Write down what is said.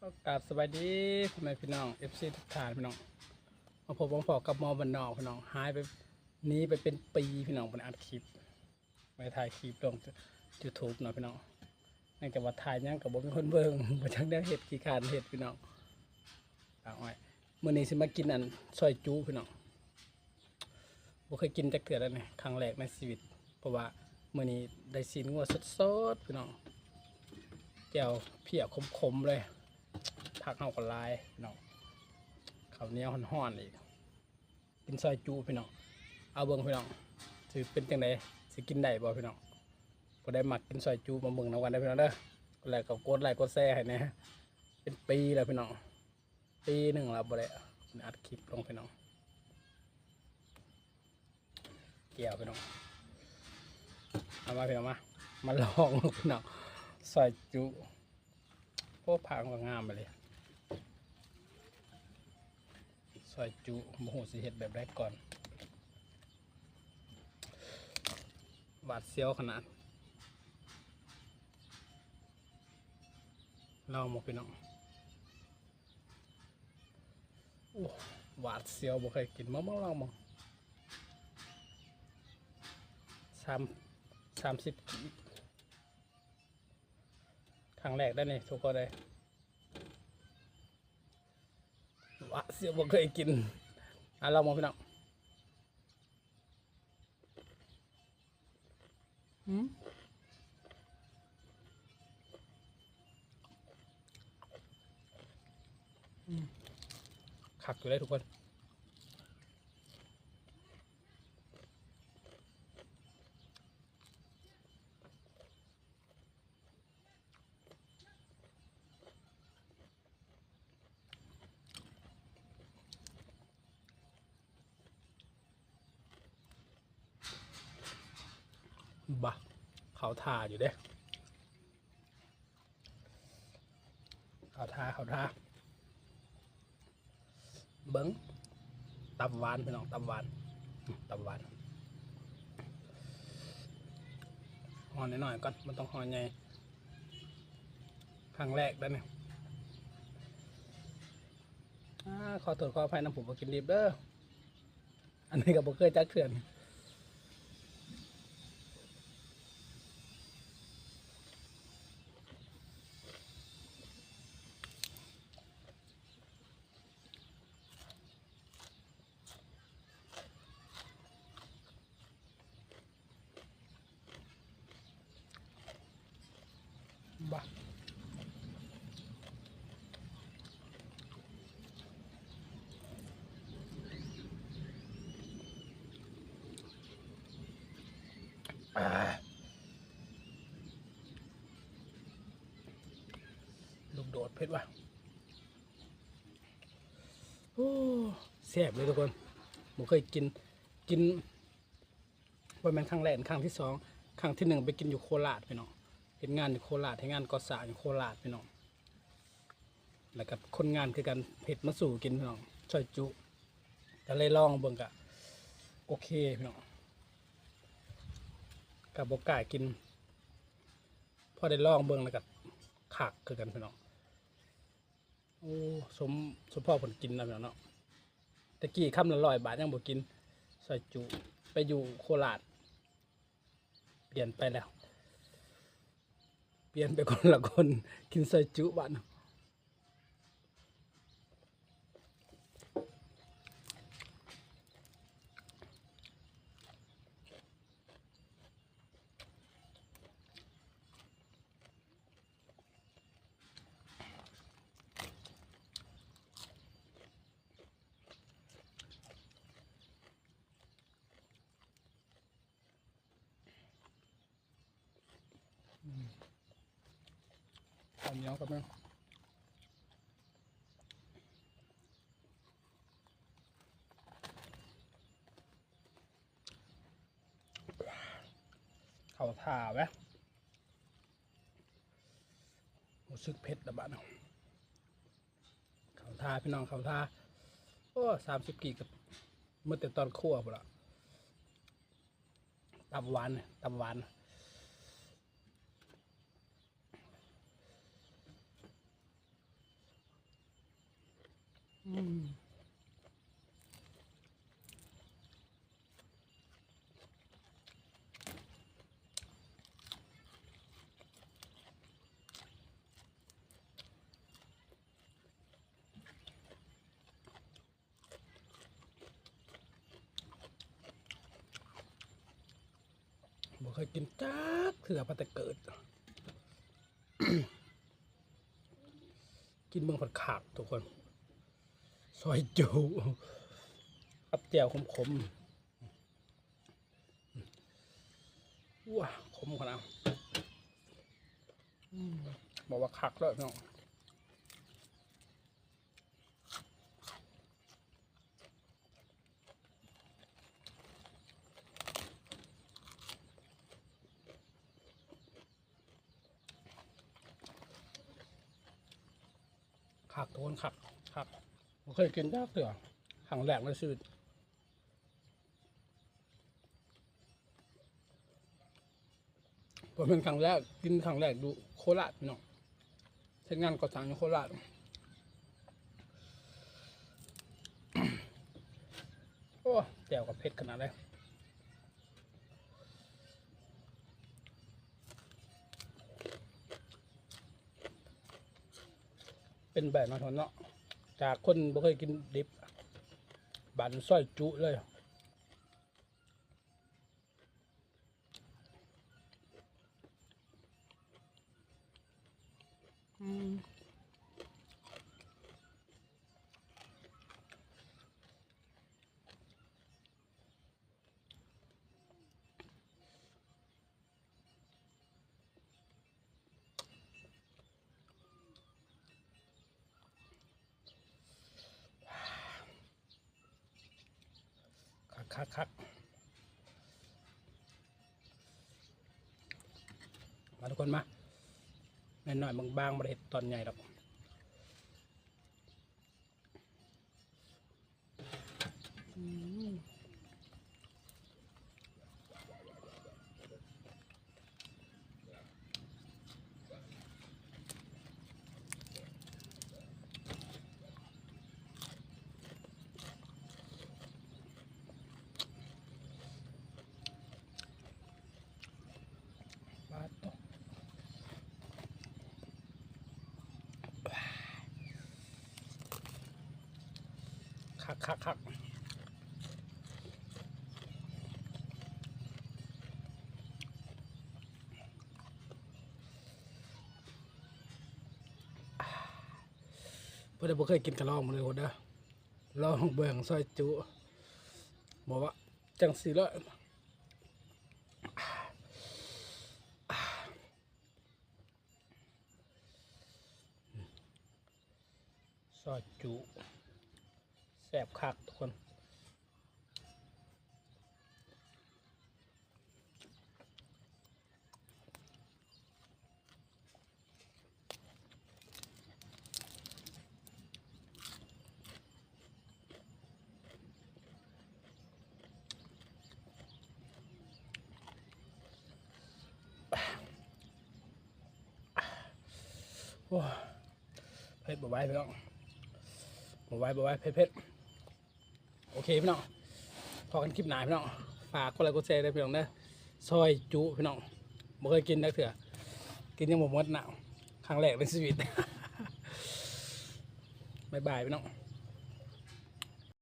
กราบสวัสดีพ่อแม่พี่น้องเอฟซีทุกท่านพี่น้องมาพบมาพอกับมอบันนอกพี่น้องหายไปหนี้ไปเป็นปีพี่น้องบนอัดคลิปไปถ่ายคลิปลงยูทูบเนาะพี่น้องนั่นกับว่าถ่ายยังกับบ่มีคนเบิ่งบ่จักได้เฮ็ดกี่การเฮ็ดพี่น้องเอาไว้มื้อนี้สิมากินอันซอยจูพี่น้องบ่เคยกินจักเทื่อแล้วนี่ครั้งแรกในชีวิต เพราะว่ามื้อนี้ได้ซีนงัวสดๆพี่น้องแจ่วเพียคมๆเลย ผักเฮาก็ลายพี่น้องข้าวเหนียวห่อนๆอีกกินซอยจูพี่น้องเอาเบิ่งพี่น้องสิเป็นจังไดสิกินได้บ่พี่น้องบ่ได้หมักกินซอยจูมาเบิ่งนำกันได้พี่น้องเด้อแล้วก็กดไลค์กดแชร์ให้แนะเป็นปีแล้วพี่น้องปีหนึ่งแล้วบ่ได้อัดคลิปลงพี่น้องเกี่ยวพี่น้องเอามาพี่น้องมามาลองพี่น้องซอยจูโอ้ผักก็งามไปเลย อยจุโมโหสิเห็ดแบบแรกก่อนหวาดเสียวขนาดลองหมกพี่น้องโอ้หวาดเสียวบ่เคยกินมาบ้างลองมองสามสามสิบกีบครั้งแรกได้นี่ทุกคนเลย สียบ่เคยกินอะเรามองพี่น้องหืมอืมขักอยู่เลยทุกคน บะเขาทาอยู่เด้เขาทาเขาทาเบิ้งตับหวานพี่น้องตับหวานตับหวานห่อหน่อยๆก่อนมันต้องห่อใหญ่ครั้งแรกได้เนี่ยอ่าขอโทษขออภัยนะผมบ่กินดิบเด้ออันนี้ก็บ่เคยจักเถื่อน บ้าอ่าลูกโดดเพชรว่ะโอ้แซ่บเลยทุกคนผมเคยกินกินว่ามันครั้งแรกครั้งที่สองครั้งที่หนึ่งไปกินอยู่โคราชพี่น้อง เห็นงานอยู่โคราชเห็นงานก่อสร้างอยู่โคราชพี่น้องแล้วกับคนงานคือกันเผ็ดมาสู่กินพี่น้องช่อยจุก็เลยลองเบิ่งกะโอเคพี่น้องกับบกล้ากินพอได้ลองเบิ่งแล้วกับขักคือกันพี่น้องโอ้สมสมพ่อผลกินนะพี่น้องเนาะตะกี้คำละร้อยบาทยังบ่กินซอยจุไปอยู่โคราชเปลี่ยนไปแล้ว เปลี่ยนไปคนละคนกินซอยจุบ้านาข้าวเหนียวกับแม่เขาท่าไหมรู้สึกเผ็ดละบานเราเขาท่าพี่น้องเขาท่าโอ้สามสิบกี่กับเมื่อแต่ตอนคั่วปละตับหวานตับหวาน บ่เคยกินจักเถื่อมาแต่เกิด กินเมืองผัดขาดทุกคน ซอยจูกับแจ่วขมๆว้าขมขนาดบอกว่าคักแล้วเนาะคักทุกคนคักคัก ผมเคยกินจักเถื่อครั้งแรกในชีวิตผมเป็นครั้งแรกกินครั้งแรกดูโคราชพี่น้องเช่นงานก่อสร้างอยู่โคราชโอ้แจ่วกับเผ็ดขนาดเลยเป็นแบบมาทนเนาะ จากคนบ่เคยกินดิบบันส้อยจุเลย คักคักมาทุกคนมาหน่อยๆบางๆบริเวณตอนใหญ่หรอก คักคักคักเพื่อนบ่เคยกินกระลองมาเลยคนเด้อลองเบิ่งซอยจุบอกว่าจังสีเลยซอยจุ แซ่บคักทุกคนโอ้ยเผ็ดบ่ไหวพี่น้องบ่ไหวบ่ไหวเผ็ดเผ็ด โอเคพี่น้องพอกันคลิปหนาพี่น้องฝากกดไลค์กดแชร์ด้วยพี่น้องนะซอยจุพี่น้องบ่เคยกินนักเถื่อกินยังหมดมดหนาวครั้งแรกในชีวิต บายบายพี่น้อง